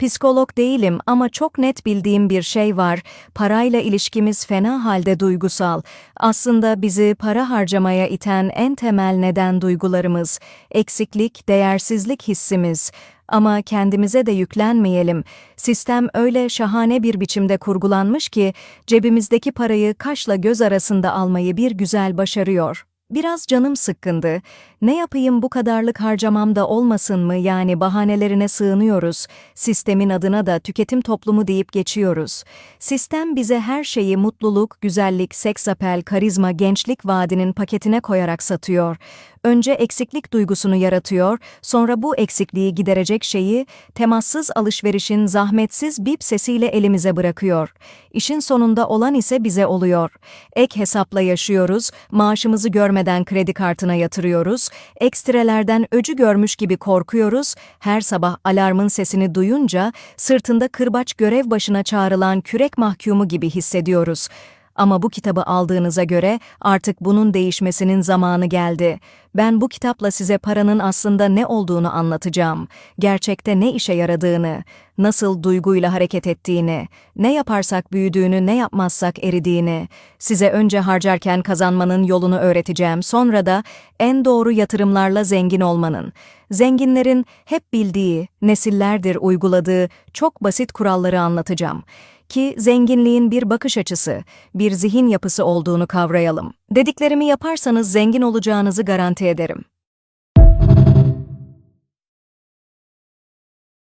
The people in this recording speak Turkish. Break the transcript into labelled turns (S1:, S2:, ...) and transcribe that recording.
S1: Psikolog değilim ama çok net bildiğim bir şey var. Parayla ilişkimiz fena halde duygusal. Aslında bizi para harcamaya iten en temel neden duygularımız. Eksiklik, değersizlik hissimiz. Ama kendimize de yüklenmeyelim. Sistem öyle şahane bir biçimde kurgulanmış ki cebimizdeki parayı kaşla göz arasında almayı bir güzel başarıyor. Biraz canım sıkkındı. Ne yapayım bu kadarlık harcamam da olmasın mı yani bahanelerine sığınıyoruz. Sistemin adına da tüketim toplumu deyip geçiyoruz. Sistem bize her şeyi mutluluk, güzellik, seks apel, karizma, gençlik vaadinin paketine koyarak satıyor. Önce eksiklik duygusunu yaratıyor, sonra bu eksikliği giderecek şeyi temassız alışverişin zahmetsiz bip sesiyle elimize bırakıyor. İşin sonunda olan ise bize oluyor. Ek hesapla yaşıyoruz, maaşımızı görmeden kredi kartına yatırıyoruz, ekstrelerden öcü görmüş gibi korkuyoruz, her sabah alarmın sesini duyunca sırtında kırbaç görev başına çağrılan kürek mahkumu gibi hissediyoruz. Ama bu kitabı aldığınıza göre artık bunun değişmesinin zamanı geldi. Ben bu kitapla size paranın aslında ne olduğunu anlatacağım. Gerçekte ne işe yaradığını, nasıl duyguyla hareket ettiğini, ne yaparsak büyüdüğünü, ne yapmazsak eridiğini. Size önce harcarken kazanmanın yolunu öğreteceğim. Sonra da en doğru yatırımlarla zengin olmanın. Zenginlerin hep bildiği, nesillerdir uyguladığı çok basit kuralları anlatacağım ki zenginliğin bir bakış açısı, bir zihin yapısı olduğunu kavrayalım. Dediklerimi yaparsanız zengin olacağınızı garanti ederim.